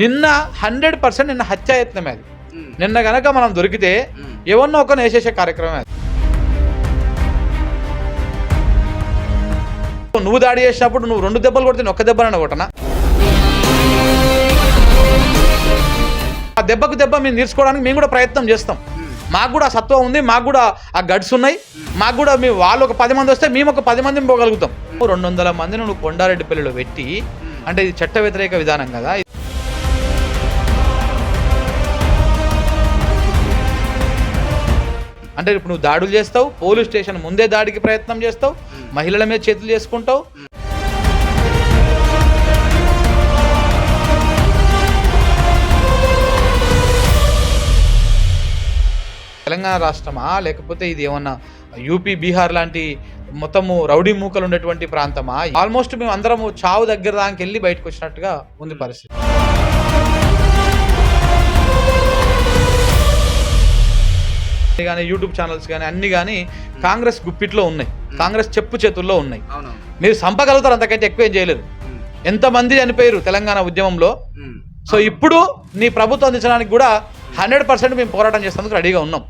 నిన్న hundred percent నిన్న హత్యాయత్నమే అది. నిన్న గనక మనం దొరికితే. ఎవరినో ఒకరిని వేసేసే కార్యక్రమం అది. నువ్వు దాడి చేసినప్పుడు నువ్వు రెండు దెబ్బలు కొడితే ఒక్క దెబ్బనన్నా కొట్టనా? ఆ దెబ్బకు దెబ్బ మేము తీర్చుకోవడానికి మేము కూడా ప్రయత్నం చేస్తాం. మాకు కూడా ఆ సత్వం ఉంది మాకు కూడా ఆ గడ్స్ ఉన్నాయి మాకు కూడా మేము వాళ్ళు ఒక పది మంది వస్తే మేము ఒక పది మందిని పోగలుగుతాం. రెండు వందల మందిని నువ్వు కొండారెడ్డిపల్లిలో పెట్టి అంటే ఇది చట్ట వ్యతిరేక విధానం కదా అంటే ఇప్పుడు నువ్వు దాడులు చేస్తావు పోలీస్ స్టేషన్ ముందే దాడికి ప్రయత్నం చేస్తావు మహిళల మీద చేతులు చేసుకుంటావు. తెలంగాణ రాష్ట్రమా? లేకపోతే ఇది ఏమన్నా యూపీ బీహార్ లాంటి మొత్తము రౌడీ మూకలు ఉండేటువంటి ప్రాంతమా? ఆల్మోస్ట్ మేము అందరము చావు దగ్గర దానికి వెళ్ళి బయటకు వచ్చినట్టుగా ఉంది పరిస్థితి. కానీ యూట్యూబ్ ఛానల్స్ కానీ అన్ని కానీ కాంగ్రెస్ గుప్పిట్లో ఉన్నాయి. కాంగ్రెస్ చెప్పు చేతుల్లో ఉన్నాయి. మీరు చంపగలుగుతారు అంతకంటే ఎక్కువ ఏం చేయలేరు ఉమ్, ఎంతమంది చనిపోయారు తెలంగాణ ఉద్యమంలో. సో ఇప్పుడు నీ ప్రభుత్వం అందించడానికి కూడా హండ్రెడ్ పర్సెంట్ మేము పోరాటం చేసేందుకు రెడీగా ఉన్నాం.